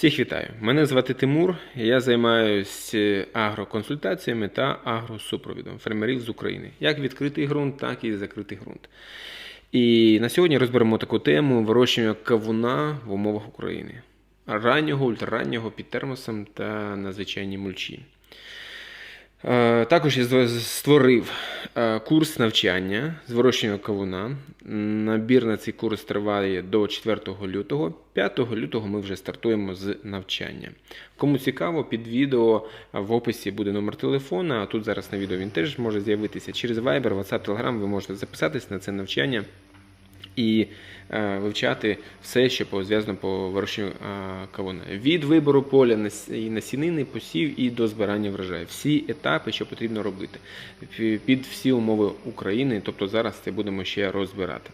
Всіх вітаю! Мене звати Тимур. Я займаюся агроконсультаціями та агросупровідом фермерів з України. Як відкритий ґрунт, так і закритий ґрунт. І на сьогодні розберемо таку тему вирощування кавуна в умовах України. Раннього, ультрараннього під термосом та на звичайній мульчі. Е, Також я створив е, курс навчання з кавуна. Набір на цей курс триває до 4 лютого. 5 лютого ми вже стартуємо з навчання. Кому цікаво, під відео в описі буде номер телефона, а тут зараз на відео він теж може з'явитися. Через Viber, WhatsApp, Telegram ви можете записатись на це навчання і е, вивчати все, що пов'язано по вирощенню е, кавуна. Від вибору поля і насінини, посів і до збирання врожаю. Всі етапи, що потрібно робити під всі умови України. Тобто зараз це будемо ще розбирати.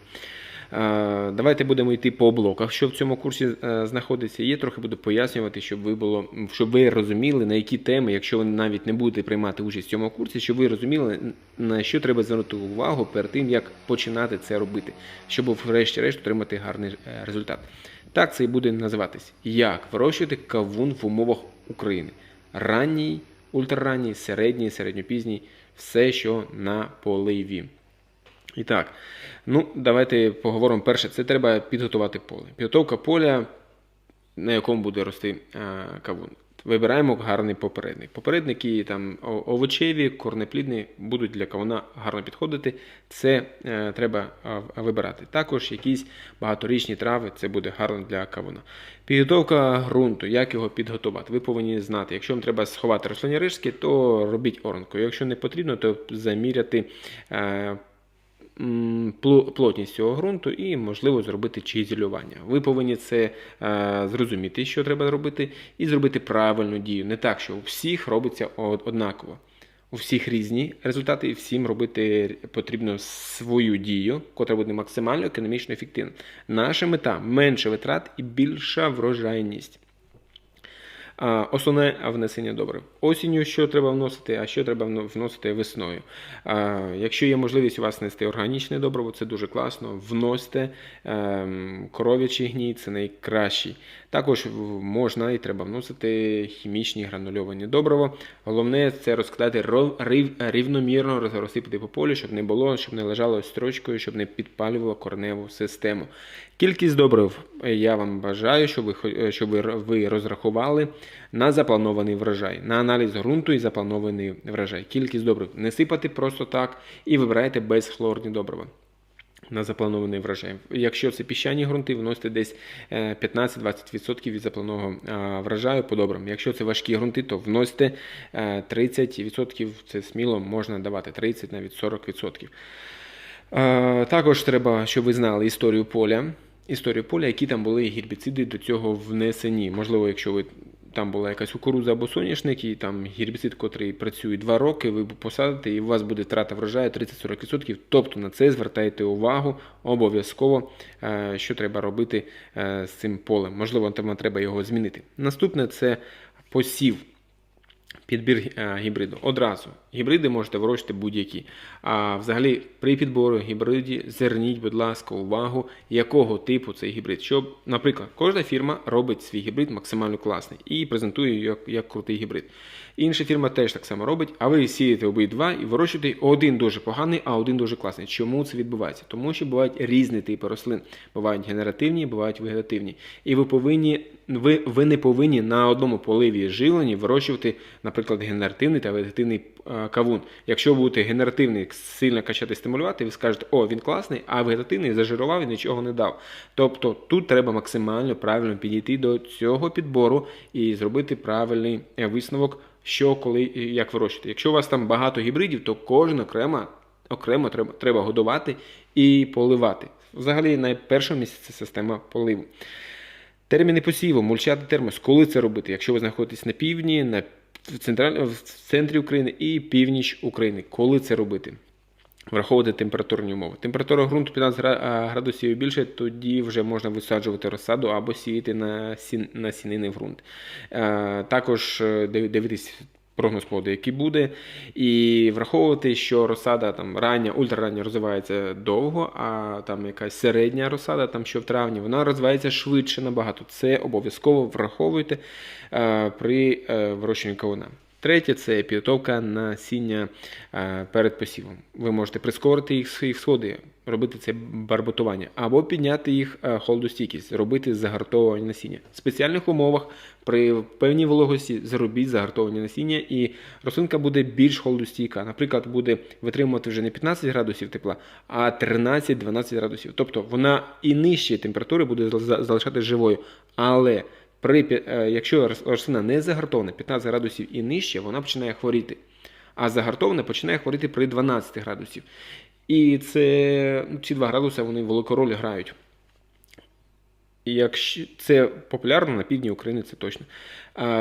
Е, Давайте будемо йти по блоках, що в цьому курсі е, знаходиться. Я трохи буду пояснювати, щоб ви було, щоб ви розуміли, на які теми, якщо ви навіть не будете приймати участь в цьому курсі, щоб ви розуміли, на що треба звернути увагу перед тим, як починати це робити, щоб врешті-решт отримати гарний е, результат. Так це і буде називатись. Як вирощувати кавун в умовах України. Ранній, ультраранній, середній, середньопізній, все, що на поливі. І так, ну давайте поговоримо. Перше, це треба підготувати поле. Підготовка поля, на якому буде рости е, кавун. Вибираємо гарний попередник. Попередники там овочеві, корнеплідні будуть для кавуна гарно підходити. Це е, треба е, вибирати. Також якісь багаторічні трави, це буде гарно для кавуна. Підготовка ґрунту, як його підготувати. Ви повинні знати. Якщо вам треба сховати рослинні рижки, то робіть оранку. Якщо не потрібно, то заміряти. Е, плотність цього ґрунту і, можливо, зробити чизелювання. Ви повинні це е, зрозуміти, що треба робити, і зробити правильну дію. Не так, що у всіх робиться однаково. У всіх різні результати, і всім робити потрібно свою дію, котра буде максимально економічно ефективна. Наша мета менше витрат і більша врожайність. Основне внесення добрив. Осінню що треба вносити, а що треба вносити весною. Якщо є можливість у вас нести органічне добриво, це дуже класно. Вносьте ем, коров'ячий гній, це найкращий. Також можна і треба вносити хімічні гранульовані добрива. Головне це розкладати рівномірно роз- розсипати по полю, щоб не було, щоб не лежало строчкою, щоб не підпалювало кореневу систему. Кількість добрив я вам бажаю, щоб ви, щоб ви розрахували на запланований врожай, на аналіз ґрунту і запланований врожай. Кількість добрив не сипати просто так і вибирайте безхлорні добрива. На запланований врожай. Якщо це піщані ґрунти, вносите десь е, 15-20% від запланованого врожаю по добрам. Якщо це важкі ґрунти, то вносите е, 30%, це сміло можна давати 30 навіть 40%. Е, Також треба, щоб ви знали історію поля. Історію поля, які там були гербіциди до цього внесені. Можливо, якщо ви там була якась кукуруза або соняшник, і там гербіцид, котрий працює 2 роки, ви посадите, і у вас буде втрата врожаю 30-40%. Тобто на це звертайте увагу обов'язково, е, що треба робити е, з цим полем. Можливо, треба його змінити. Наступне це посів. Підбір е, гібриду. Одразу. Гібриди можете вирощити будь-які. А взагалі, при підбору гібриді зверніть, будь ласка, увагу, якого типу цей гібрид. Щоб, наприклад, кожна фірма робить свій гібрид максимально класний і презентує як, як крутий гібрид. Інша фірма теж так само робить, а ви сієте обидва і вирощуєте один дуже поганий, а один дуже класний. Чому це відбувається? Тому що бувають різні типи рослин. Бувають генеративні, бувають вегетативні. І ви повинні, ви, ви не повинні на одному поливі жилені вирощувати, наприклад, генеративний та вегетативний кавун. Якщо будете генеративний сильно качати стимулювати, ви скажете, о, він класний, а вегетативний зажирував і нічого не дав. Тобто тут треба максимально правильно підійти до цього підбору і зробити правильний е, висновок, що коли і як вирощувати. Якщо у вас там багато гібридів, то кожен окремо, окремо треба, треба годувати і поливати. Взагалі, на першому місці це система поливу. Терміни посіву, мульчати термос. Коли це робити? Якщо ви знаходитесь на півдні, на в, в центрі України і північ України. Коли це робити? Враховувати температурні умови. Температура ґрунту 15 градусів і більше, тоді вже можна висаджувати розсаду або сіяти на, сін... на сінини в ґрунт. Е, Також е, дивитись прогноз плоду, який буде, і враховувати, що розсада там рання, ультрарання розвивається довго, а там якась середня розсада, там що в травні, вона розвивається швидше набагато. Це обов'язково враховуйте е, при е, вирощуванні кавуна. Третє це підготовка насіння перед посівом. Ви можете прискорити їх, сходи, робити це барботування, або підняти їх холодостійкість, робити загартовування насіння. В спеціальних умовах при певній вологості зробіть загартовування насіння, і рослинка буде більш холодостійка. Наприклад, буде витримувати вже не 15 градусів тепла, а 13-12 градусів. Тобто вона і нижчі температури буде залишати живою. Але при, е, якщо рос- рослина не загартована 15 градусів і нижче, вона починає хворіти. А загартована починає хворіти при 12 градусів. І це ці 2 градуси вони велику роль грають. Якщо це популярно на півдні України, це точно.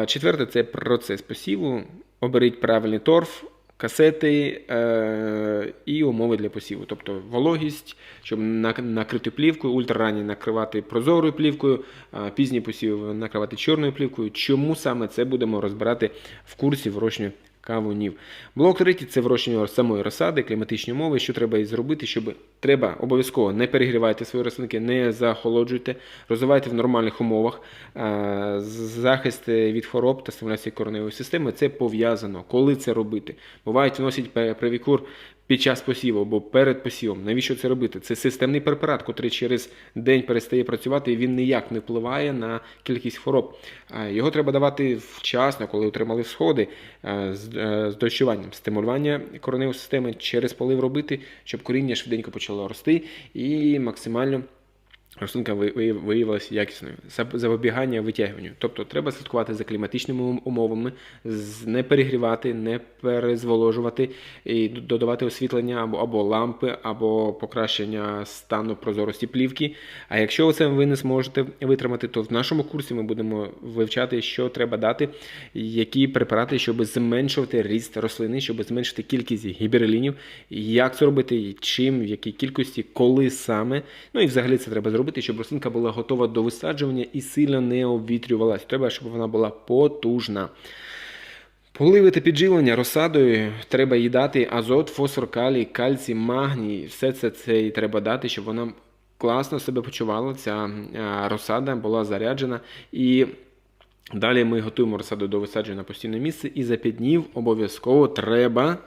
Четверте це процес посіву. Оберіть правильний торф, касети е, і умови для посіву. Тобто вологість, щоб накрити плівкою, ультраранні накривати прозорою плівкою, пізні посіви накривати чорною плівкою. Чому саме це будемо розбирати в курсі вирощення кавунів. Блок третій це вирощення самої розсади, кліматичні умови. Що треба і зробити, щоб треба обов'язково не перегрівайте свої рослинки, не захолоджуйте, розвивайте в нормальних умовах. Е, Захист від хвороб та стимуляції кореневої системи це пов'язано. Коли це робити? Бувають вносять привікур під час посіву або перед посівом. Навіщо це робити? Це системний препарат, який через день перестає працювати, і він ніяк не впливає на кількість хвороб. Його треба давати вчасно, коли отримали всходи з е, з дощуванням, стимулювання кореневої системи через полив робити, щоб коріння швиденько почало рости і максимально. Рослинка ви- ви- виявилася якісною. Запобігання витягуванню. Тобто треба слідкувати за кліматичними умовами, не перегрівати, не перезволожувати і додавати освітлення або, або лампи, або покращення стану прозорості плівки. А якщо це ви не зможете витримати, то в нашому курсі ми будемо вивчати, що треба дати, які препарати, щоб зменшувати ріст рослини, щоб зменшити кількість гіберелінів, як це робити, чим, в якій кількості, коли саме. Ну і взагалі це треба зробити, щоб рослинка була готова до висаджування і сильно не обвітрювалась. Треба, щоб вона була потужна. Поливи підживлення розсадою треба їй дати азот, фосфор, калій, кальцій, магній. Все це, це їй треба дати, щоб вона класно себе почувала. Ця е, розсада була заряджена. І далі ми готуємо розсаду до висадження на постійне місце. І за 5 днів обов'язково треба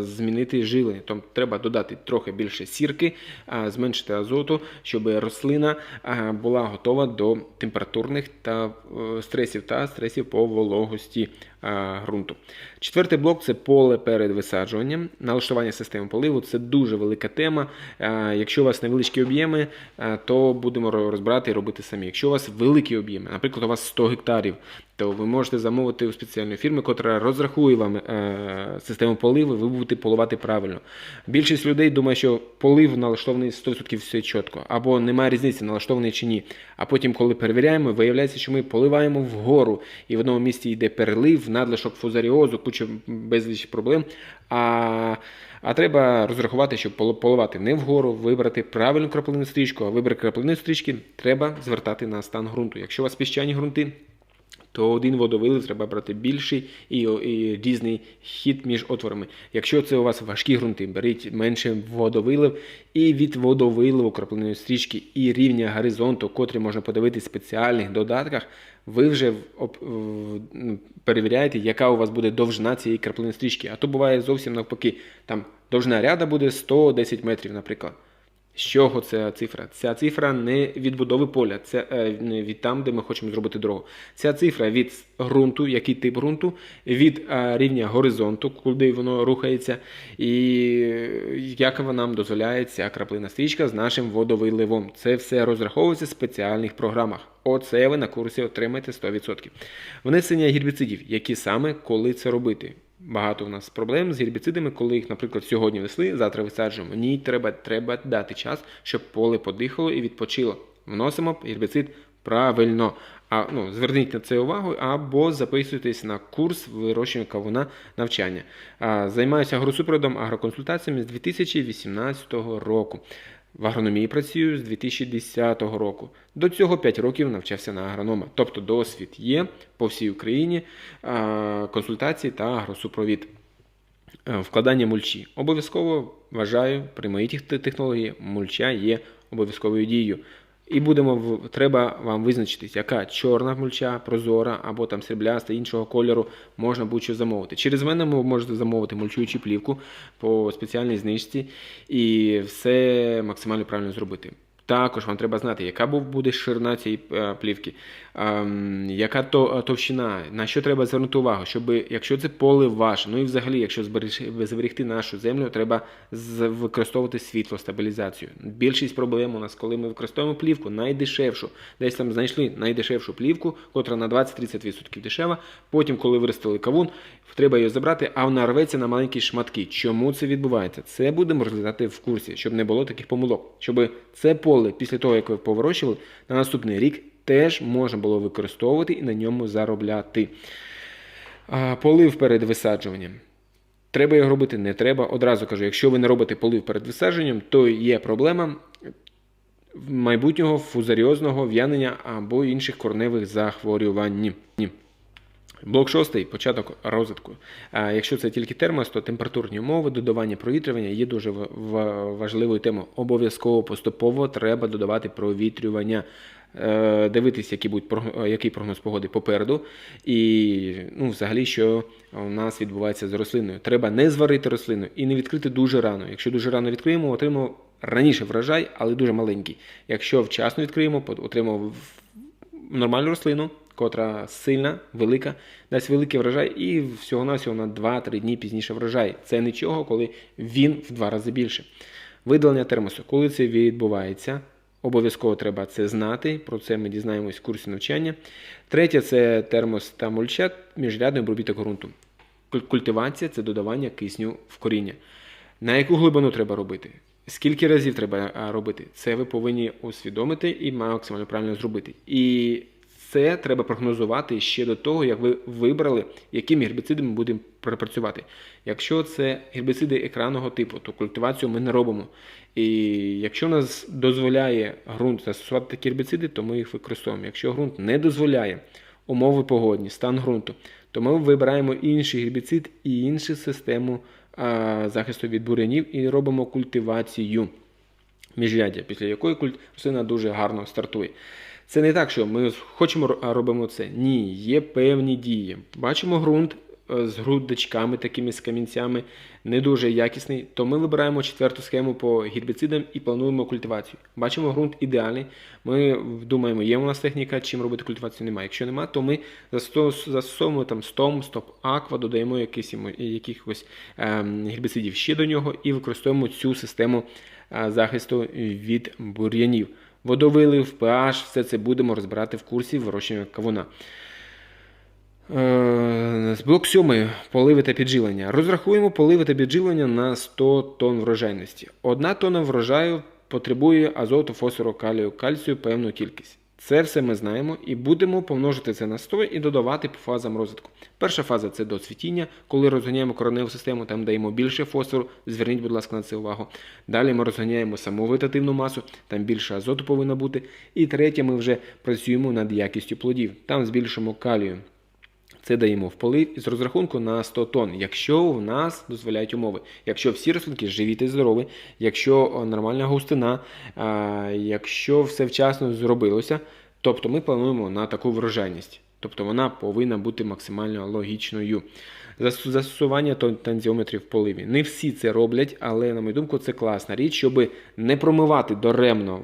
змінити жили. Тобто треба додати трохи більше сірки, е, зменшити азоту, щоб рослина е, була готова до температурних та е, стресів та стресів по вологості е, ґрунту. Четвертий блок це поле перед висаджуванням. Налаштування системи поливу це дуже велика тема. Е, Якщо у вас невеличкі об'єми, е, то будемо розбирати і робити самі. Якщо у вас великі об'єми, наприклад, у вас 100 гектарів, то ви можете замовити у спеціальної фірми, яка розрахує вам е, систему поливу, ви будете поливати правильно. Більшість людей думає, що полив налаштований 100% все чітко, або немає різниці, налаштований чи ні. А потім, коли перевіряємо, виявляється, що ми поливаємо вгору, і в одному місці йде перелив, надлишок фузаріозу, куча безліч проблем. А, а треба розрахувати, щоб поливати не вгору, вибрати правильну краплину стрічку, а вибрати краплину стрічки треба звертати на стан ґрунту. Якщо у вас піщані ґрунти, то один водовилив треба брати більший і, і різний хід між отворами. Якщо це у вас важкі ґрунти, беріть менше водовилив і від водовиливу краплиної стрічки і рівня горизонту, котрий можна подивитися в спеціальних додатках, ви вже м, перевіряєте, яка у вас буде довжина цієї краплиної стрічки. А то буває зовсім навпаки. Там довжина ряда буде 110 метрів, наприклад. З чого ця цифра? Ця цифра не від будови поля, це е, не від там, де ми хочемо зробити дорогу. Ця цифра від ґрунту, який тип ґрунту, від е, рівня горизонту, куди воно рухається, і як нам дозволяє ця краплина стрічка з нашим водовиливом. Це все розраховується в спеціальних програмах. Оце ви на курсі отримаєте 100%. Внесення гербіцидів, які саме коли це робити. Багато в нас проблем з гербіцидами, коли їх, наприклад, сьогодні несли, завтра висаджуємо. Ні, треба, треба дати час, щоб поле подихало і відпочило. Вносимо гербіцид правильно. А, ну, зверніть на це увагу або записуйтесь на курс вирощування кавуна навчання. А, займаюся агросупроводом, агроконсультаціями з 2018 року. В агрономії працюю з 2010 року. До цього 5 років навчався на агронома. Тобто досвід є по всій Україні консультації та агросупровід. Е, Вкладання мульчі. Обов'язково вважаю, при моїй технології мульча є обов'язковою дією. І будемо треба вам визначитись, яка чорна мульча, прозора або там срібляста іншого кольору можна будь-що замовити. Через мене ви можете замовити мульчуючу плівку по спеціальній знижці і все максимально правильно зробити. Також вам треба знати, яка буде ширина цієї е, плівки, ем, яка е, товщина, на що треба звернути увагу, щоб якщо це поле ваше, ну і взагалі, якщо зберегти нашу землю, треба використовувати світло, стабілізацію. Більшість проблем у нас, коли ми використовуємо плівку, найдешевшу, десь там знайшли найдешевшу плівку, котра на 20-30% дешева. Потім, коли виростили кавун, треба її забрати, а вона рветься на маленькі шматки. Чому це відбувається? Це будемо розглядати в курсі, щоб не було таких помилок. Щоб це поле після того, як ви поворощили, на наступний рік теж можна було використовувати і на ньому заробляти. Полив перед висаджуванням. Треба його робити, не треба. Одразу кажу, якщо ви не робите полив перед висадженням, то є проблема майбутнього фузаріозного в'янення або інших корневих захворювань. Блок шостий початок розвитку. Якщо це тільки термос, то температурні умови, додавання провітрювання є дуже важливою темою. Обов'язково поступово треба додавати провітрювання. Е, Дивитись, який, будуть, е, який прогноз погоди попереду, і ну, взагалі, що у нас відбувається з рослиною. Треба не зварити рослину і не відкрити дуже рано. Якщо дуже рано відкриємо, отримаємо раніше врожай, але дуже маленький. Якщо вчасно відкриємо, отримаємо нормальну рослину, котра сильна, велика, дасть великий врожай і всього-навсього на 2-3 дні пізніше врожай. Це нічого, коли він в два рази більше. Видалення термосу. Коли це відбувається, обов'язково треба це знати. Про це ми дізнаємось в курсі навчання. Третє це термос та мульча, міжрядний обробіток ґрунту. Культивація це додавання кисню в коріння. На яку глибину треба робити? Скільки разів треба робити? Це ви повинні усвідомити і максимально правильно зробити. І це треба прогнозувати ще до того, як ви вибрали, яким гербіцидом ми будемо працювати. Якщо це гербіциди екранного типу, то культивацію ми не робимо. І якщо нас дозволяє ґрунт застосувати такі гербіциди, то ми їх використовуємо. Якщо ґрунт не дозволяє умови погодні, стан ґрунту, то ми вибираємо інший гербіцид і іншу систему а, захисту від бурянів і робимо культивацію міжряддя, після якої рослина дуже гарно стартує. Це не так, що ми хочемо робимо це. Ні, є певні дії. Бачимо ґрунт е, з грудочками, такими з камінцями, не дуже якісний, то ми вибираємо четверту схему по гербіцидам і плануємо культивацію. Бачимо ґрунт ідеальний. Ми думаємо, є у нас техніка, чим робити культивацію немає. Якщо немає, то ми застосовуємо там стом, стоп аква, додаємо якісь, якихось ем, гербіцидів ще до нього і використовуємо цю систему е, захисту від бур'янів. Водовилив, pH, все це будемо розбирати в курсі вирощування кавуна. Е, Блок 7. Поливи та підживлення. Розрахуємо поливи та підживлення на 100 тонн врожайності. Одна тонна врожаю потребує азоту, фосфору, калію, кальцію певну кількість. Це все ми знаємо і будемо помножити це на 100 і додавати по фазам розвитку. Перша фаза це до цвітіння, коли розганяємо кореневу систему, там даємо більше фосфору. Зверніть, будь ласка, на це увагу. Далі ми розганяємо саму вегетативну масу, там більше азоту повинно бути. І третє, ми вже працюємо над якістю плодів. Там збільшимо калію. Це даємо в полив із розрахунку на 100 тонн, якщо в нас дозволяють умови. Якщо всі рослинки живі та здорові, якщо нормальна густина, якщо все вчасно зробилося, тобто ми плануємо на таку врожайність. Тобто вона повинна бути максимально логічною. Застосування тензіометрів в поливі. Не всі це роблять, але, на мою думку, це класна річ, щоб не промивати доремно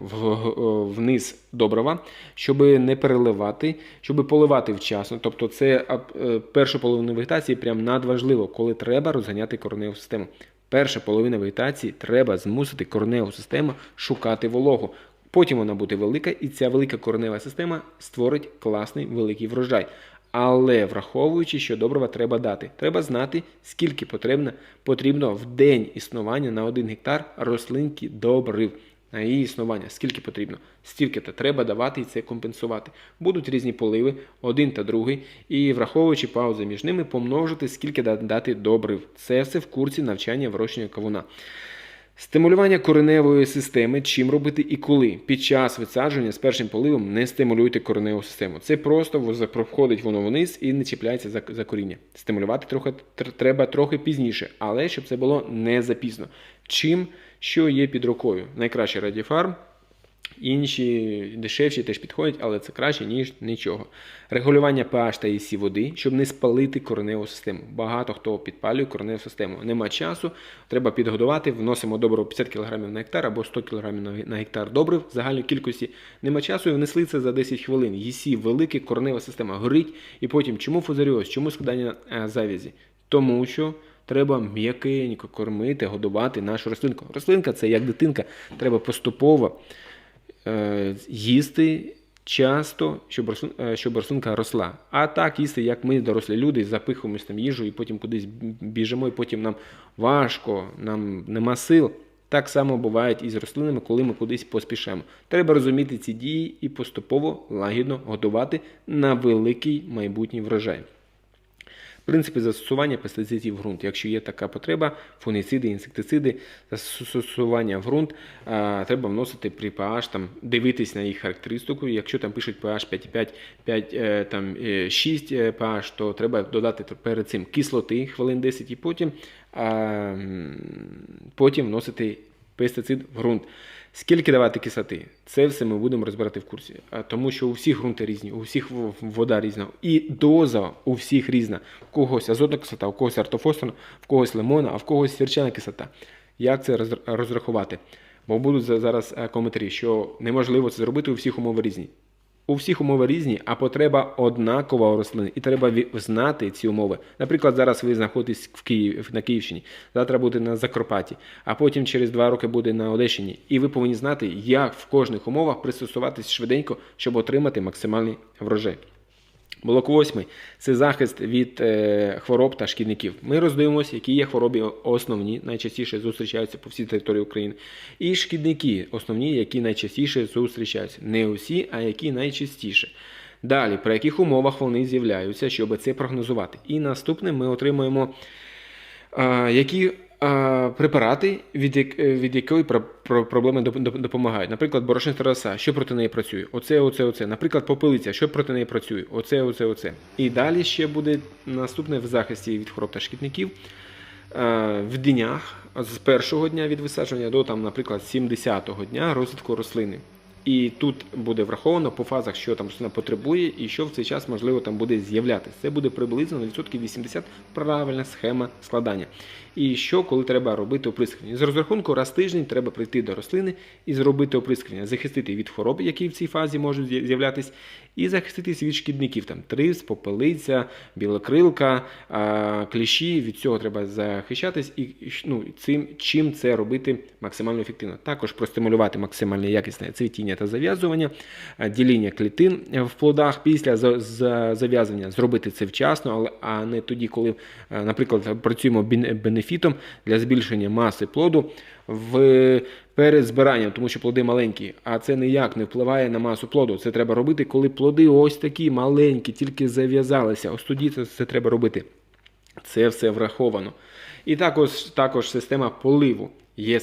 вниз добрива, щоб не переливати, щоб поливати вчасно. Тобто це е, перша половина вегетації прям надважливо, коли треба розганяти кореневу систему. Перша половина вегетації треба змусити кореневу систему шукати вологу. Потім вона буде велика, і ця велика коренева система створить класний великий врожай. Але враховуючи, що добрива треба дати, треба знати, скільки потрібно, потрібно в день існування на 1 гектар рослинки добрив. На її існування, скільки потрібно, стільки-то треба давати і це компенсувати. Будуть різні поливи, один та другий, і враховуючи паузи між ними, помножити, скільки дати добрив. Це все в курсі навчання вирощення кавуна. Стимулювання кореневої системи, чим робити і коли. Під час висадження з першим поливом не стимулюйте кореневу систему. Це просто проходить воно вниз і не чіпляється за, за коріння. Стимулювати трохи, треба трохи пізніше, але щоб це було не запізно. Чим що є під рукою? Найкраще радіфарм, Інші дешевші теж підходять, але це краще, ніж нічого. Регулювання pH та ІСі води, щоб не спалити кореневу систему. Багато хто підпалює кореневу систему. Нема часу, треба підгодувати, вносимо добриво 50 кг на гектар або 100 кг на- гектар добрив в загальній кількості. Нема часу і внесли це за 10 хвилин. ЄСі велике, коренева система горить. І потім чому фузаріоз, чому складання е, завязі? Тому що треба м'якенько кормити, годувати нашу рослинку. Рослинка це як дитинка, треба поступово е, їсти часто, щоб, рослин, е, щоб рослинка росла. А так їсти, як ми, дорослі люди, запихуємось там їжу і потім кудись біжимо, і потім нам важко, нам нема сил. Так само буває і з рослинами, коли ми кудись поспішаємо. Треба розуміти ці дії і поступово лагідно готувати на великий майбутній врожай. Принципи застосування пестицидів в ґрунт. Якщо є така потреба, фунгіциди, інсектициди, застосування в ґрунт треба вносити при pH, там, дивитись на їх характеристику. Якщо там пишуть pH 5,5, 5, е, там, е, 6 е, pH, то треба додати перед цим кислоти хвилин 10 і потім, потім вносити пестицид в ґрунт. Скільки давати кислоти? Це все ми будемо розбирати в курсі. Тому що у всіх ґрунти різні, у всіх вода різна. І доза у всіх різна. У когось азотна кислота, у когось артофосфорна, в когось лимона, а в когось сірчана кислота. Як це розрахувати? Бо будуть зараз е, коментарі, що неможливо це зробити у всіх умови різні. У всіх умови різні, а потреба однакова у рослини. І треба знати ці умови. Наприклад, зараз ви знаходитесь в Києві, на Київщині, завтра буде на Закарпатті, а потім через два роки буде на Одещині. І ви повинні знати, як в кожних умовах пристосуватись швиденько, щоб отримати максимальний врожай. Блок восьмий це захист від е, хвороб та шкідників. Ми роздивимося, які є хвороби основні, найчастіше зустрічаються по всій території України. І шкідники основні, які найчастіше зустрічаються. Не усі, а які найчастіше. Далі, при яких умовах вони з'являються, щоб це прогнозувати. І наступне ми отримуємо а, які препарати, від, е, від якої про, про проблеми доп- доп- допомагають. Наприклад, борошниста роса, що проти неї працює? Оце, оце, оце. Наприклад, попелиця, що проти неї працює? Оце, оце, оце. І далі ще буде наступне в захисті від хвороб та шкідників. В днях з першого дня від висадження до, там, наприклад, 70-го дня розвитку рослини. І тут буде враховано по фазах, що там рослина потребує, і що в цей час можливо там буде з'являтися. Це буде приблизно на відсотків 80 правильна схема складання. І що, коли треба робити оприскування? З розрахунку раз тиждень треба прийти до рослини і зробити оприскування, захистити від хвороб, які в цій фазі можуть з'я- з'являтись, і захиститись від шкідників, там трис, попелиця, білокрилка, кліщі. Від цього треба захищатись і ну, цим, чим це робити максимально ефективно. Також простимулювати максимально якісне цвітіння та зав'язування, діління клітин в плодах після за- за- зав'язання, зробити це вчасно, але а не тоді, коли, наприклад, працюємо бенефітом для збільшення маси плоду в перед збиранням, тому що плоди маленькі, а це ніяк не впливає на масу плоду. Це треба робити, коли плоди ось такі маленькі, тільки зав'язалися. Ось тоді це, це треба робити. Це все враховано. І також, також система поливу. Є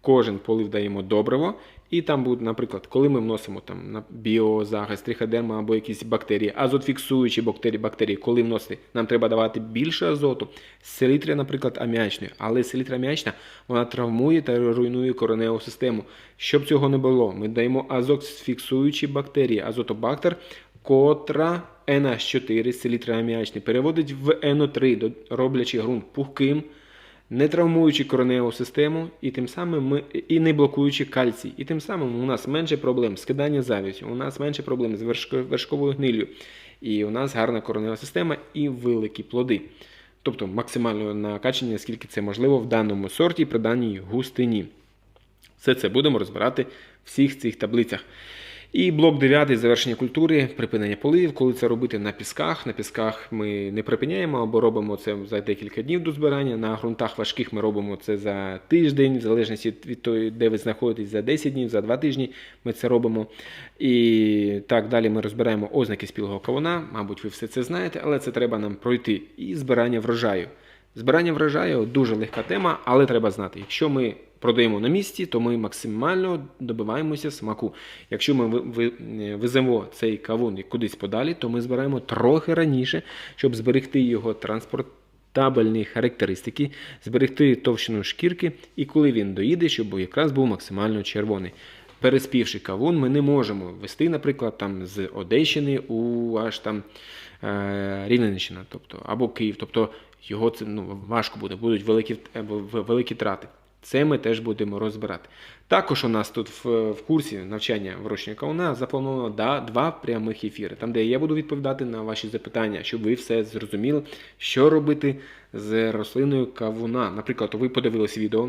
кожен полив даємо добриво. І там буде, наприклад, коли ми вносимо там на біозахист, триходерма або якісь бактерії, азотфіксуючі бактерії, бактерії, коли вносити, нам треба давати більше азоту. Селітря, наприклад, аміачної, але селітра аміачна вона травмує та руйнує кореневу систему. Щоб цього не було, ми даємо азотфіксуючі бактерії, азотобактер, котра NH4 селітра аміачний переводить в NO3, роблячи ґрунт пухким, не травмуючи кореневу систему, і тим самим ми і не блокуючи кальцій. І тим самим у нас менше проблем з киданням завісю, у нас менше проблем з вершковою гниллю. І у нас гарна коренева система і великі плоди. Тобто максимальне накачання, наскільки це можливо в даному сорті при даній густині. Все це будемо розбирати в всіх цих таблицях. І блок 9 завершення культури, припинення поливів. Коли це робити на пісках. На пісках ми не припиняємо або робимо це за декілька днів до збирання. На ґрунтах важких ми робимо це за тиждень, в залежності від того, де ви знаходитесь, за 10 днів, за 2 тижні ми це робимо. І так далі ми розбираємо ознаки спілого кавуна. Мабуть, ви все це знаєте, але це треба нам пройти. І збирання врожаю. Збирання врожаю дуже легка тема, але треба знати, якщо ми продаємо на місці, то ми максимально добиваємося смаку. Якщо ми е, веземо цей кавун кудись подалі, то ми збираємо трохи раніше, щоб зберегти його транспортабельні характеристики, зберегти товщину шкірки, і коли він доїде, щоб якраз був максимально червоний. Переспівши кавун, ми не можемо вести, наприклад, там з Одещини у аж там е, Рівненщина, тобто або Київ. Тобто його це ну, важко буде, будуть великі, е, великі трати. Це ми теж будемо розбирати. Також у нас тут в, в курсі навчання вирощення кавуна заплановано да, два прямих ефіри, там, де я буду відповідати на ваші запитання, щоб ви все зрозуміли, що робити з рослиною кавуна. Наприклад, ви подивилися відео,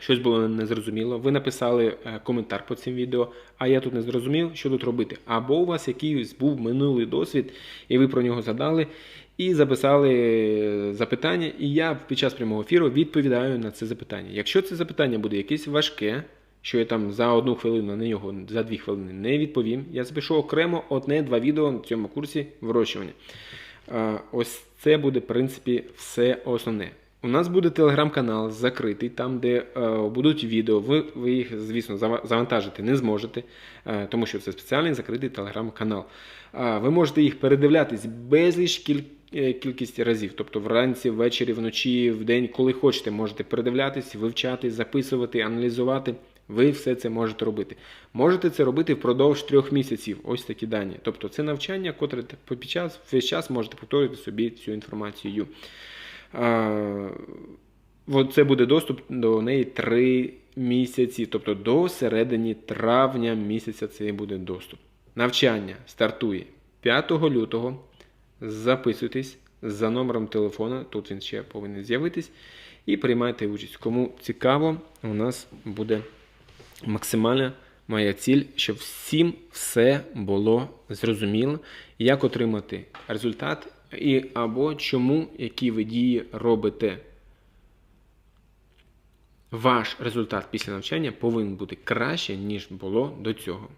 щось було незрозуміло, ви написали е, коментар по цим відео, а я тут не зрозумів, що тут робити. Або у вас якийсь був минулий досвід, і ви про нього задали, і записали е, запитання, і я під час прямого ефіру відповідаю на це запитання. Якщо це запитання буде якесь важке, що я там за одну хвилину на нього за дві хвилини не відповім, я запишу окремо одне-два відео на цьому курсі вирощування. Е, Ось це буде, в принципі, все основне. У нас буде телеграм-канал закритий, там, де е, будуть відео. Ви, ви їх, звісно, завантажити не зможете, е, тому що це спеціальний закритий телеграм-канал. А ви можете їх передивлятись безліч кіль... е, кількість разів. Тобто вранці, ввечері, вночі, в день, коли хочете, можете передивлятись, вивчати, записувати, аналізувати. Ви все це можете робити. Можете це робити впродовж трьох місяців. Ось такі дані. Тобто це навчання, котре під час весь час можете повторити собі цю інформацію. Це буде доступ до неї 3 місяці, тобто до середини травня місяця це буде доступ. Навчання стартує 5 лютого. Записуйтесь за номером телефона, тут він ще повинен з'явитись, і приймайте участь. Кому цікаво, у нас буде максимальна моя ціль, щоб всім все було зрозуміло, як отримати результат і або чому, які ви дії робите. Ваш результат після навчання повинен бути краще, ніж було до цього.